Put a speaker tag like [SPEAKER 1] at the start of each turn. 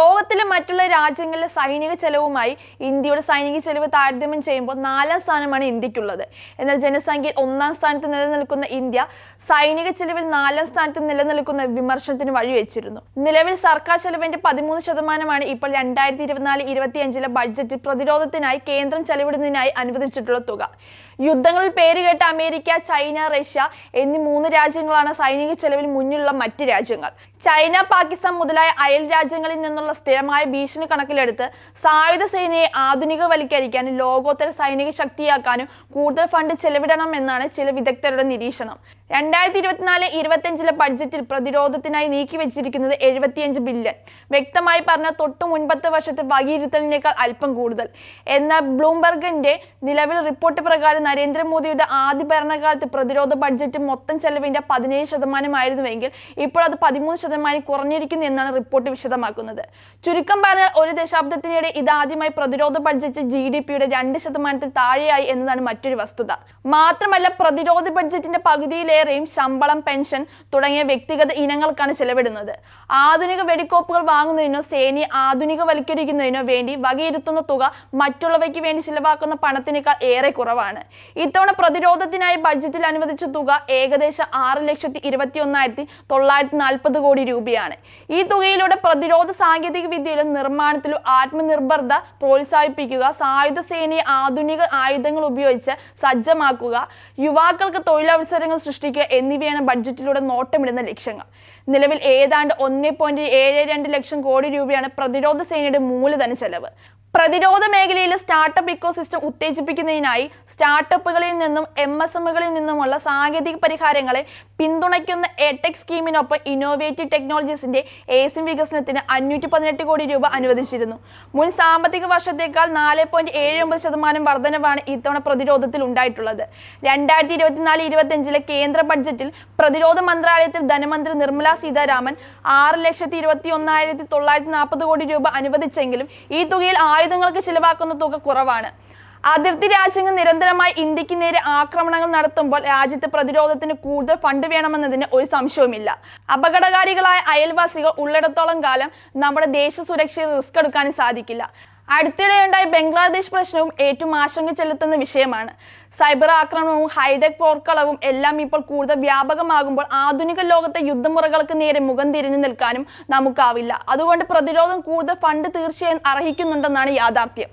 [SPEAKER 1] Hello ലോകത്തിലെ മറ്റുള്ള രാജ്യങ്ങളിലെ സൈനിക ചെലവുമായി ഇന്ത്യയുടെ സൈനിക ചെലവ് താരതമ്യം ചെയ്യുമ്പോൾ നാലാം സ്ഥാനമാണ് ഇന്ത്യക്കുള്ളത്. എന്നാൽ ജനസംഖ്യയിൽ ഒന്നാം സ്ഥാനത്ത് നിലനിൽക്കുന്ന ഇന്ത്യ സൈനിക ചെലവിൽ നാലാം സ്ഥാനത്ത് നിലനിൽക്കുന്ന വിമർശനത്തിന് വഴിവെച്ചിരുന്നു. നിലവിൽ സർക്കാർ ചെലവിന്റെ പതിമൂന്ന് ശതമാനമാണ് ഇപ്പോൾ രണ്ടായിരത്തി ഇരുപത്തിനാല് ഇരുപത്തിയഞ്ചിലെ ബഡ്ജറ്റിൽ പ്രതിരോധത്തിനായി കേന്ദ്രം ചെലവിടുന്നതിനായി അനുവദിച്ചിട്ടുള്ള തുക. യുദ്ധങ്ങളിൽ പേരുകേട്ട അമേരിക്ക ചൈന റഷ്യ എന്നീ മൂന്ന് രാജ്യങ്ങളാണ് സൈനിക ചെലവിൽ മുന്നിലുള്ള മറ്റ് രാജ്യങ്ങൾ. ചൈന പാകിസ്ഥാൻ മുതലായ അയൽ രാജ്യങ്ങളിൽ നിന്നുള്ള സ്ഥിരമായ ഭീഷണി കണക്കിലെടുത്ത് സായുധ സേനയെ ആധുനികവൽക്കരിക്കാനും ലോകോത്തര സൈനിക ശക്തിയാക്കാനും കൂടുതൽ ഫണ്ട് ചെലവിടണമെന്നാണ് ചില വിദഗ്ധരുടെ നിരീക്ഷണം. രണ്ടായിരത്തി ഇരുപത്തിനാല് ഇരുപത്തിയഞ്ചിലെ ബഡ്ജറ്റിൽ പ്രതിരോധത്തിനായി നീക്കി വെച്ചിരിക്കുന്നത് എഴുപത്തിയഞ്ച് ബില്യൺ. വ്യക്തമായി പറഞ്ഞ തൊട്ടു മുൻപത്തെ വർഷത്തെ വകയിരുത്തലിനേക്കാൾ അല്പം കൂടുതൽ. എന്നാൽ ബ്ലൂംബർഗിന്റെ നിലവിൽ റിപ്പോർട്ട് പ്രകാരം നരേന്ദ്രമോദിയുടെ ആദ്യ ഭരണകാലത്ത് പ്രതിരോധ ബഡ്ജറ്റ് മൊത്തം ചെലവിന്റെ പതിനേഴ് ശതമാനമായിരുന്നുവെങ്കിൽ ഇപ്പോൾ അത് പതിമൂന്ന് ശതമാനം കുറഞ്ഞിരിക്കുന്നു എന്നാണ് റിപ്പോർട്ട് വിശദമാക്കുന്നത്. ചുരുക്കം പറഞ്ഞാൽ ഒരു ദശാബ്ദത്തിനിടെ ഇതാദ്യമായി പ്രതിരോധ ബഡ്ജറ്റ് ജി ഡി പിയുടെ രണ്ട് ശതമാനത്തിൽ താഴെയായി എന്നതാണ് മറ്റൊരു വസ്തുത. മാത്രമല്ല പ്രതിരോധ ബഡ്ജറ്റിന്റെ പകുതിയിലേറെയും ശമ്പളം പെൻഷൻ തുടങ്ങിയ വ്യക്തിഗത ഇനങ്ങൾക്കാണ് ചെലവിടുന്നത്. ആധുനിക വെടിക്കോപ്പുകൾ വാങ്ങുന്നതിനോ സേനയെ ആധുനികവൽക്കരിക്കുന്നതിനോ വേണ്ടി വകയിരുത്തുന്ന തുക മറ്റുള്ളവയ്ക്ക് വേണ്ടി ചിലവാക്കുന്ന പണത്തിനേക്കാൾ ഏറെ കുറവാണ്. ഇത്തവണ പ്രതിരോധത്തിനായി ബഡ്ജറ്റിൽ അനുവദിച്ച തുക ഏകദേശം ആറ് ലക്ഷത്തി ഇരുപത്തി ഒന്നായിരത്തി തൊള്ളായിരത്തി നാൽപ്പത് കോടി രൂപയാണ്. ഈ തുകയിലൂടെ പ്രതിരോധ സാങ്കേതിക വിദ്യയിലും നിർമ്മാണത്തിലും ആത്മനിർഭർത പ്രോത്സാഹിപ്പിക്കുക സായുധ സേനയെ ആധുനിക ആയുധങ്ങൾ ഉപയോഗിച്ച് സജ്ജമാക്കുക യുവാക്കൾക്ക് തൊഴിലവസരങ്ങൾ സൃഷ്ടിക്കുക എന്നിവയാണ് ബഡ്ജറ്റിലൂടെ നോട്ടമിടുന്ന ലക്ഷ്യങ്ങൾ. നിലവിൽ ഏതാണ്ട് ഒന്നേ ലക്ഷം കോടി രൂപയാണ് പ്രതിരോധ സേനയുടെ മൂലധന ചെലവ്. പ്രതിരോധ മേഖലയിലെ സ്റ്റാർട്ടപ്പ് ഇക്കോസിസ്റ്റം ഉത്തേജിപ്പിക്കുന്നതിനായി സ്റ്റാർട്ടപ്പുകളിൽ നിന്നും എം എസ് എമ്മുകളിൽ നിന്നുമുള്ള സാങ്കേതിക പരിഹാരങ്ങളെ പിന്തുണയ്ക്കുന്ന എടെക് സ്കീമിനൊപ്പം ഇന്നോവേറ്റീവ് ടെക്നോളജീസിന്റെ ഏസിം വികസനത്തിന് അഞ്ഞൂറ്റി പതിനെട്ട് കോടി രൂപ അനുവദിച്ചിരുന്നു. മുൻ സാമ്പത്തിക വർഷത്തേക്കാൾ നാല് പോയിന്റ് ഏഴ് ഒമ്പത് ശതമാനം വർധനവാണ് ഇത്തവണ പ്രതിരോധത്തിൽ ഉണ്ടായിട്ടുള്ളത്. രണ്ടായിരത്തി ഇരുപത്തിനാല് ഇരുപത്തിയഞ്ചിലെ കേന്ദ്ര ബഡ്ജറ്റിൽ പ്രതിരോധ മന്ത്രാലയത്തിൽ ധനമന്ത്രി നിർമ്മല സീതാരാമൻ ആറ് ലക്ഷത്തി ഇരുപത്തി ഒന്നായിരത്തി തൊള്ളായിരത്തി നാൽപ്പത് കോടി രൂപ അനുവദിച്ചെങ്കിലും ഈ തുകയിൽ ആയുധങ്ങൾക്ക് ചിലവാക്കുന്ന തുക കുറവാണ്. അതിർത്തി രാജ്യങ്ങൾ നിരന്തരമായി ഇന്ത്യയ്ക്ക് നേരെ ആക്രമണങ്ങൾ നടത്തുമ്പോൾ രാജ്യത്തെ പ്രതിരോധത്തിന് കൂടുതൽ ഫണ്ട് വേണമെന്നതിന് ഒരു സംശയവുമില്ല. അപകടകാരികളായ അയൽവാസികൾ ഉള്ളിടത്തോളം കാലം നമ്മുടെ ദേശ സുരക്ഷയിൽ റിസ്ക് എടുക്കാനും സാധിക്കില്ല. അടുത്തിടെയുണ്ടായ ബംഗ്ലാദേശ് പ്രശ്നവും ഏറ്റവും ആശങ്ക ചെലുത്തുന്ന വിഷയമാണ്. സൈബർ ആക്രമണവും ഹൈടെക് പോർക്കളവും എല്ലാം ഇപ്പോൾ കൂടുതൽ വ്യാപകമാകുമ്പോൾ ആധുനിക ലോകത്തെ യുദ്ധമുറകൾക്ക് നേരെ മുഖം തിരിഞ്ഞു നിൽക്കാനും നമുക്കാവില്ല. അതുകൊണ്ട് പ്രതിരോധം കൂടുതൽ ഫണ്ട് തീർച്ചയായും അർഹിക്കുന്നുണ്ടെന്നാണ് യാഥാർത്ഥ്യം.